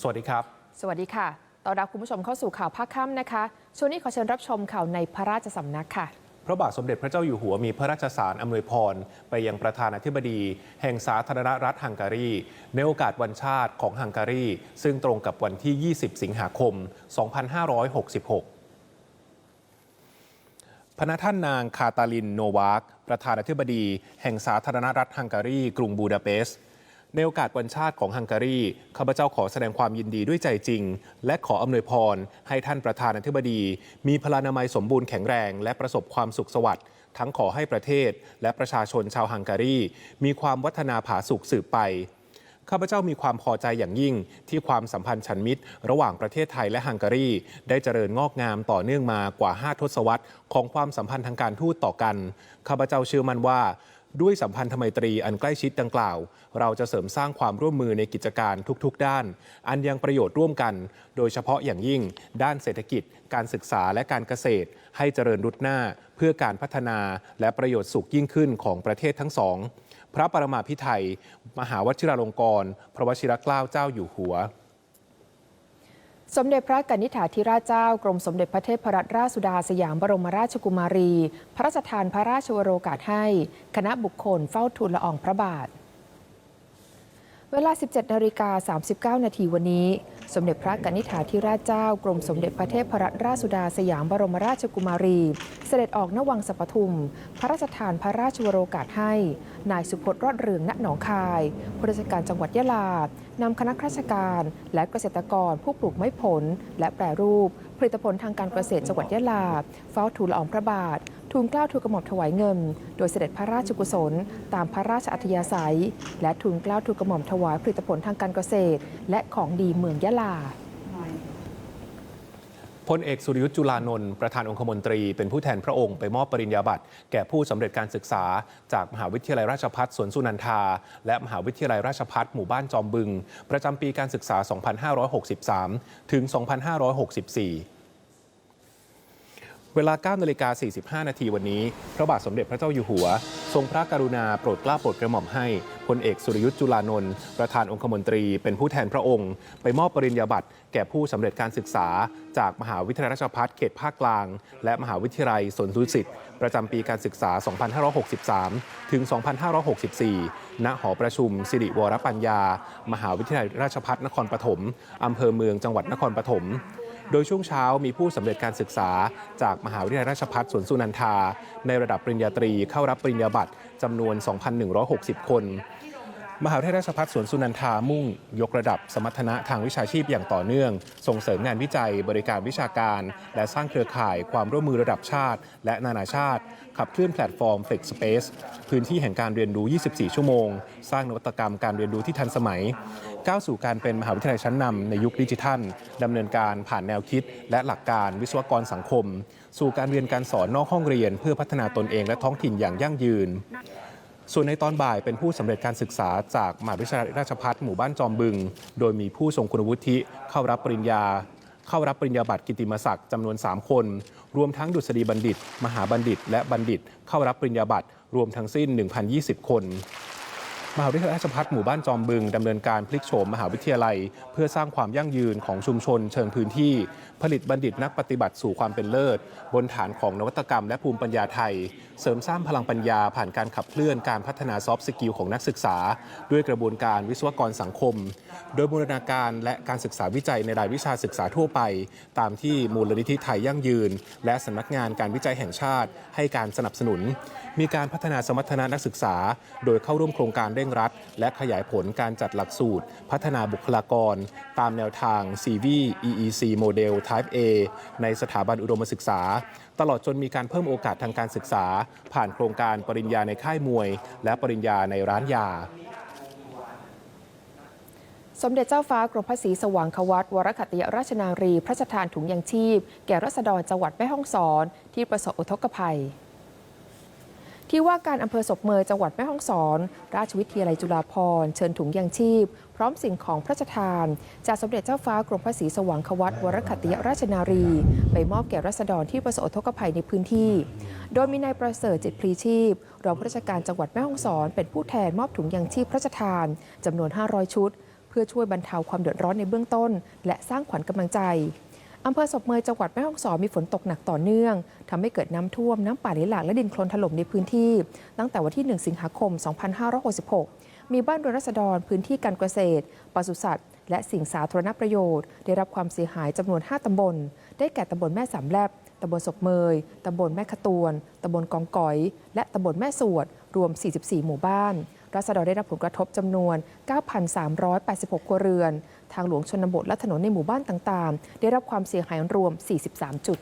สวัสดีครับ สวัสดีค่ะต้อนรับคุณผู้ชมเข้าสู่ข่าวภาคค่ำนะคะ ช่วงนี้ขอเชิญรับชมข่าวในพระราชสำนักค่ะ พระบาทสมเด็จพระเจ้าอยู่หัวมีพระราชสารอำนวยพร ไปยังประธานาธิบดี แห่งสาธารณรัฐฮังการี ในโอกาสวันชาติของฮังการี ซึ่งตรงกับวันที่ 20 สิงหาคม 2566พระท่านนางคาตาลินโนวากประธานาธิบดี แห่งสาธารณรัฐฮังการี กรุงบูดาเปสต์ ในโอกาสวันชาติของฮังการีข้าพเจ้าขอแสดงความยินดีด้วยใจจริง และขออำนวยพร ให้ท่านประธานาธิบดี มีพลานามัยสมบูรณ์แข็งแรง และประสบความสุขสวัสดิ์ทั้งขอให้ประเทศ และประชาชนชาวฮังการี มีความวัฒนาผาสุกสืบไปข้าพเจ้ามีความพอใจอย่างยิ่งที่ความสัมพันธ์ชันมิตร ระหว่างประเทศไทยและฮังการี ได้เจริญงอกงามต่อเนื่องมากว่า 5 ทศวรรษ ของความสัมพันธ์ทางการทูตต่อกัน ข้าพเจ้าเชื่อมั่นว่า ด้วยสัมพันธไมตรีอันใกล้ชิดดังกล่าว เราจะเสริมสร้างความร่วมมือในกิจการทุกๆ ด้าน อันยังประโยชน์ร่วมกัน โดยเฉพาะอย่างยิ่ง ด้านเศรษฐกิจ การศึกษาและการเกษตร ให้เจริญรุดหน้า เพื่อการพัฒนาและประโยชน์สุขยิ่งขึ้นของประเทศทั้งสอง พระปรมาภิไธยมหาวชิราลงกรณ์พระวชิรเกล้าเจ้าอยู่หัว สมเด็จพระกนิษฐาธิราชเจ้า กรมสมเด็จพระเทพรัตนราชสุดาสยามบรมราชกุมารี พระราชทานพระราชวโรกาสให้ คณะบุคคลเฝ้าทูลละอองพระบาท เวลา 17นาฬิกา39 นาทีวันนี้ สมเด็จพระกนิษฐาธิราชเจ้ากรมสมเด็จพระเทพรัตนราชสุดาสยามบรมราชกุมารี เสด็จออกนวังสัปทุม พระราชทานพระราชวโรกาสให้ นายสุพจน์รอดเรืองณหนองคายผู้ราชการจังหวัดยะลานำคณะราชการและเกษตรกรผู้ปลูกไม้ผล และแปรรูป ผลิตผลทางการเกษตรจังหวัดยะลา เฝ้าทูลละอองพระบาท ทูลเกล้าทูลกระหม่อมถวายเงิน โดยเสด็จพระราชกุศล ตามพระราชอัธยาศัย และทูลเกล้าทูลกระหม่อมถวายผลิตผลทางการเกษตร และของดีเมืองยะลาพลเอกสุริยุทธ์จุลานนท์ประธานองคมนตรี เป็นผู้แทนพระองค์ไปมอบปริญญาบัตรแก่ผู้สำเร็จการศึกษา จากมหาวิทยาลัยราชภัฏสวนสุนันทา และมหาวิทยาลัยราชภัฏหมู่บ้านจอมบึง ประจำปีการศึกษา 2563 ถึง 2564 เวลา9นาฬิกา45 นาทีวันนี้ พระบาทสมเด็จพระเจ้าอยู่หัว ทรงพระกรุณาโปรดเกล้าโปรดกระหม่อมให้พลเอกสุรยุทธ์จุลานนท์ประธานองคมนตรีเป็นผู้แทนพระองค์ ไปมอบปริญญาบัตรแก่ผู้สำเร็จการศึกษา จากมหาวิทยาลัยราชภัฏเขตภาคกลาง และมหาวิทยาลัยสวนดุสิตประจำปีการศึกษา 2563 ถึง 2564 ณ หอประชุม สิริวรปัญญา มหาวิทยาลัยราชภัฏนครปฐมอำเภอเมืองจังหวัดนครปฐม โดยช่วงเช้ามีผู้สำเร็จการศึกษา จากมหาวิทยาลัยราชภัฏสวนสุนันทา ในระดับปริญญาตรีเข้ารับปริญญาบัตรจำนวน 2,160 คน มหาวิทยาลัยราชภัฏสวนสุนันทามุ่ง ยกระดับสมรรถนะทางวิชาชีพอย่างต่อเนื่อง ส่งเสริมงานวิจัย บริการวิชาการ และสร้างเครือข่ายความร่วมมือระดับชาติ และนานาชาติ ขับเคลื่อนแพลตฟอร์ม Flex Space พื้นที่แห่งการเรียนรู้ 24 ชั่วโมง สร้างนวัตกรรมการเรียนรู้ที่ทันสมัย ก้าวสู่การเป็นมหาวิทยาลัยชั้นนำในยุคดิจิทัลดำเนินการผ่านแนวคิด และหลักการวิศวกรสังคม สู่การเรียนการสอนนอกห้องเรียน เพื่อพัฒนาตนเองและท้องถิ่นอย่างยั่งยืน ส่วนในตอนบ่ายเป็นผู้สำเร็จการศึกษาจากมหาวิทยาลัยราชภัฏหมู่บ้านจอมบึง โดยมีผู้ทรงคุณวุฒิเข้ารับปริญญา เข้ารับปริญญาบัตรกิตติมศักดิ์จำนวน 3 คน รวมทั้งดุษฎีบัณฑิต มหาบัณฑิต และบัณฑิต เข้ารับปริญญาบัตรรวมทั้งสิ้น 1,020 คน มหาวิทยาลัยราชภัฏหมู่บ้านจอมบึงดำเนินการพลิกโฉมมหาวิทยาลัย เพื่อสร้างความยั่งยืนของชุมชน เชิงพื้นที่ ผลิตบัณฑิตนักปฏิบัติสู่ความเป็นเลิศ บนฐานของนวัตกรรมและภูมิปัญญาไทย เสริมสร้างพลังปัญญาผ่านการขับเคลื่อนการพัฒนาซอฟต์สกิลของนักศึกษา ด้วยกระบวนการวิศวกรสังคม โดยบูรณาการและการศึกษาวิจัยในรายวิชาศึกษาทั่วไป ตามที่มูลนิธิไทยยั่งยืน และสำนักงานการวิจัยแห่งชาติ ให้การสนับสนุน มีการพัฒนาสมรรถนะนักศึกษา โดยเข้าร่วมโครงการเร่งรัด และขยายผลการจัดหลักสูตร พัฒนาบุคลากร ตามแนวทาง CV EEC Model Type A ในสถาบันอุดมศึกษา ตลอดจนมีการเพิ่มโอกาสทางการศึกษา ผ่านโครงการปริญญาในค่ายมวย และปริญญาในร้านยาสมเด็จเจ้าฟ้ากรมพระศรีสว่างควัตวรคัติยราชนารี พระราชทานถุงยังชีพ แก่รัษฎรจังหวัดแม่ฮ่องสอน ที่ประสบอุทกภัย ที่ว่าการอำเภอศพเมยจังหวัดแม่ฮ่องสอน ราชวิทยาลัยจุฬาภรณ์เชิญถุงยังชีพ พร้อมสิ่งของพระราชทาน จากสมเด็จเจ้าฟ้ากรมพระศรีสว่างควัตวรคตติยราชนารี ไปมอบแก่รัษฎรที่ประสบอุทกภัยในพื้นที่ โดยมีนายประเสริฐจิตพลีชีพรองผู้ราชการจังหวัดแม่ฮ่องสอน เป็นผู้แทนมอบถุงยังชีพพระราชทานจำนวน 500 ชุด เพื่อช่วยบรรเทาความเดือดร้อนในเบื้องต้น และสร้างขวัญกำลังใจ อำเภอศพเมยจังหวัดแม่ฮ่องสอนมีฝนตกหนักต่อเนื่องทำให้เกิดน้ำท่วมน้ำป่าไหลหลากและดินโคลนถล่มในพื้นที่ ตั้งแต่วันที่ 1 สิงหาคม 2566 มีบ้านเรือนรัษฎรพื้นที่การเกษตรปศุสัตว์ และสิ่งสาธารณประโยชน์ ได้รับความเสียหายจำนวน 5ตำบล ได้แก่ตำบลแม่สามแลบ ตำบลศพเมย ตำบลแม่ขตวน ตำบลกองก๋อย และตำบลแม่สวด รวม 44 หมู่บ้าน รัศดรได้รับผลกระทบจำนวน 9,386 ครัวเรือน ทางหลวงชนบทและถนนในหมู่บ้านต่างๆ ได้รับความเสียหายรวม 43 จุด